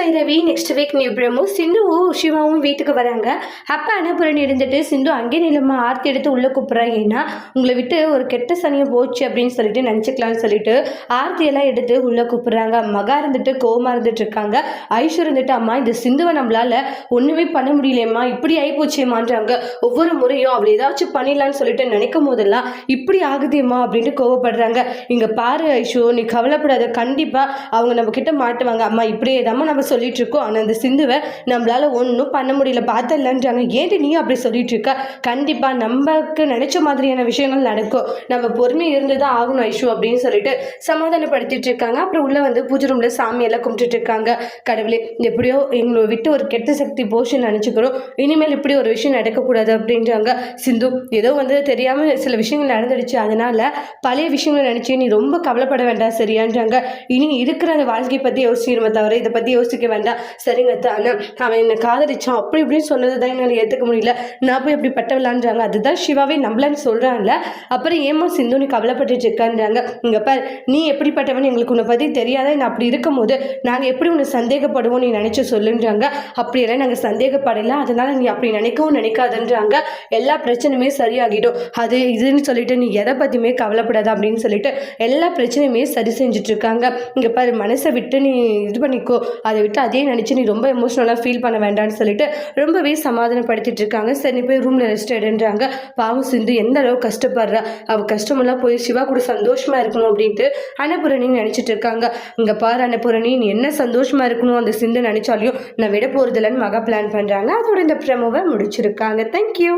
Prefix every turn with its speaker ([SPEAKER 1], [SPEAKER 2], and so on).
[SPEAKER 1] Bhairavi next week new சிந்துவும் சிவாவும் வீட்டுக்கு வராங்க. அப்போ அனபுரணி இருந்துட்டு சிந்து அங்கே நிலமா ஆர்த்தி எடுத்து உள்ளே கூப்பிட்றாங்க ஏன்னா உங்களை விட்டு ஒரு கெட்ட சனியம் போச்சு அப்படின்னு சொல்லிட்டு நினச்சிக்கலாம்னு சொல்லிட்டு ஆர்த்தியெல்லாம் எடுத்து உள்ளே கூப்பிட்றாங்க. மகா இருந்துட்டு கோமா இருந்துட்டு இருக்காங்க. ஐஸ்வர் இருந்துட்டு அம்மா இந்த சிந்துவை நம்மளால ஒன்றுமே பண்ண முடியலையம்மா இப்படி ஆகிப்போச்சேம்மான்றாங்க ஒவ்வொரு முறையும் அவள் ஏதாச்சும் பண்ணிடலான்னு சொல்லிட்டு நினைக்கும் போதெல்லாம் இப்படி ஆகுதேம்மா அப்படின்ட்டு கோவப்படுறாங்க. இங்கே பாரு ஐஷு நீ கவலைப்படாத கண்டிப்பாக அவங்க நம்ம கிட்ட மாட்டுவாங்க. அம்மா இப்படியே தான் நம்ம சொல்லிட்டு இருக்கோம் ஆனால் அந்த சிந்துவை நம்மளால ஒன்றும் பண்ண முடியல. பார்த்தலன்றாங்க ஏன்டி நீ அப்படி சொல்லிட்டு இருக்க கண்டிப்பாக நமக்கு நினைச்ச மாதிரியான விஷயங்கள் நடக்கும். நம்ம பொறுமை இருந்து தான் ஆகணும் ஐஷு அப்படின்னு சொல்லிட்டு சமாதானப்படுத்திட்டு இருக்காங்க அப்புறம் உள்ள வந்து பூஜை ரூம்ல சாமியெல்லாம் கும்பிட்டுட்டு இருக்காங்க கடவுளே எப்படியோ எங்களை விட்டு ஒரு கெட்ட சக்தி போச்சுன்னு நினச்சிக்கிறோம். இனிமேல் இப்படி ஒரு விஷயம் நடக்கக்கூடாது அப்படின்றாங்க. சிந்து ஏதோ வந்து தெரியாம சில விஷயங்கள் நடந்துடுச்சு. அதனால பழைய விஷயங்களை நினைச்சு நீ ரொம்ப கவலைப்பட வேண்டாம் சரியான்றாங்க. இனி இருக்கிற அந்த வாழ்க்கையை பற்றி யோசிக்கணுமே தவிர இதை பற்றி யோசிக்க வேண்டாம். சரிங்க தானே. அவன் என்னை காதலிச்சான். அப்படி இப்படின்னு சொன்னது தான் என்னால் ஏற்றுக்க முடியல. நான் போய் அப்படி பட்டவளான்றாங்க. அதுதான் சிவாவே நம்மளன்னு சொல்கிறான்ல அப்புறம் ஏமா சிந்து நீ கவலைப்பட்டுட்டு இருக்கான்றாங்க. இங்கே பார் நீ எப்படிப்பட்டவன் எங்களுக்கு உன்னை பற்றி தெரியாத? நான் அப்படி இருக்கும்போது நாங்கள் எப்படி உன்னை சந்தேகப்படுவோம் நீ நினச்சி சொல்லுன்றாங்க. அப்படியெல்லாம் நாங்கள் சந்தேகப்படலை. அதனால் நீ அப்படி நினைக்கவும் நினைக்காதுன்றாங்க. எல்லா பிரச்சனையுமே சரியாகிடும். அது இதுன்னு சொல்லிட்டு நீ எதை பற்றியுமே கவலைப்படாத அப்படின்னு சொல்லிட்டு எல்லா பிரச்சனையுமே சரி செஞ்சுட்டு இருக்காங்க. இங்கே பாரு மனசை விட்டு நீ இது பண்ணிக்கோ. அதை விட்டு அதே நினச்சி நீ ரொம்ப எமோஷ்னலாக ஃபீல் பண்ண வேண்டாம்னு சொல்லிட்டு ரொம்பவே சமாதானப்படுத்திட்டு இருக்காங்க. சரி நீ போய் ரூமில் ரெஸ்ட் எடுன்றாங்க. பாவம் சிந்து எந்த அளவு கஷ்டப்படுறா? அவள் கஷ்டமெல்லாம் போய் சிவா கூட சந்தோஷமாக இருக்கணும் அப்படின்ட்டு அன்னபூரணி நினச்சிட்டு இருக்காங்க. இங்கே பாரு அன்னபூரணி நீ என்ன சந்தோஷமாக இருக்கணும் அந்த சிந்து நினச்சாலையும் நான் விட போகிறதில்லன்னு மகா பிளான் பண்ணுறாங்க அதோட இந்த ப்ரமோவை முடிச்சிருக்காங்க. தேங்க்யூ